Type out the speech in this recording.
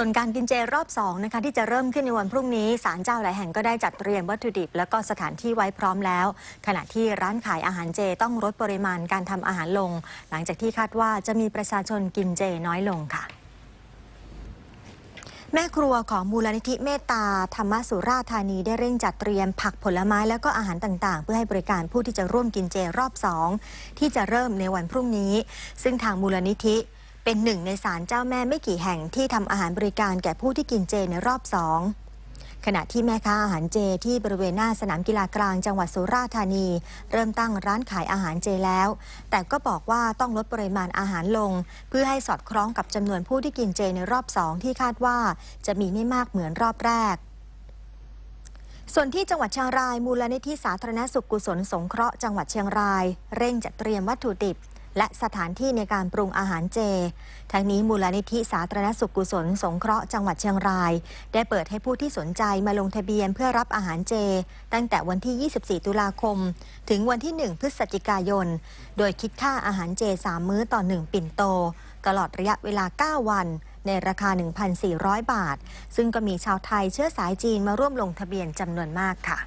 ส่วนการกินเจรอบ2นะคะที่จะเริ่มขึ้นในวันพรุ่งนี้ ศาลเจ้าหลายแห่งก็ได้จัดเตรียมวัตถุดิบ และก็สถานที่ไว้พร้อมแล้ว ขณะที่ร้านขายอาหารเจต้องลดปริมาณการทำอาหารลง หลังจากที่คาดว่าจะมีประชาชนกินเจน้อยลงค่ะแม่ครัวของมูลนิธิเมตตาธรรมสุราธานีได้เร่งจัดเตรียมผักผลไม้และก็อาหารต่างๆ เพื่อให้บริการผู้ที่จะร่วมกินเจรอบสองที่จะเริ่มในวันพรุ่งนี้ ซึ่งทางมูลนิธิ เป็นหนึ่งในศาลเจ้าแม่ไม่กี่แห่งที่ทำอาหารบริการแก่ผู้ที่กินเจในรอบสองขณะที่แม่ค้าอาหารเจที่บริเวณหน้าสนามกีฬากลางจังหวัดสุราษฎร์ธานี เริ่มตั้งร้านขายอาหารเจแล้ว แต่ก็บอกว่าต้องลดปริมาณอาหารลง เพื่อให้สอดคล้องกับจำนวนผู้ที่กินเจในรอบสองที่คาดว่าจะมีไม่มากเหมือนรอบแรกส่วนที่จังหวัดเชียงราย มูลนิธิสาธารณสุขกุศลสงเคราะห์จังหวัดเชียงราย เร่งจัดเตรียมวัตถุดิบ และสถานที่ในการปรุงอาหารเจ ทั้งนี้มูลนิธิสาธารณสุขกุศล สงเคราะห์จังหวัดเชียงราย ได้เปิดให้ผู้ที่สนใจมาลงทะเบียนเพื่อรับอาหารเจ ตั้งแต่วันที่ 24 ตุลาคม ถึงวันที่ 1 พฤศจิกายน โดยคิดค่าอาหารเจ 3 มื้อต่อ 1 ปิ่นโต ตลอดระยะเวลา 9 วัน ในราคา 1,400 บาท ซึ่งก็มีชาวไทยเชื้อสายจีนมาร่วมลงทะเบียนจำนวนมากค่ะ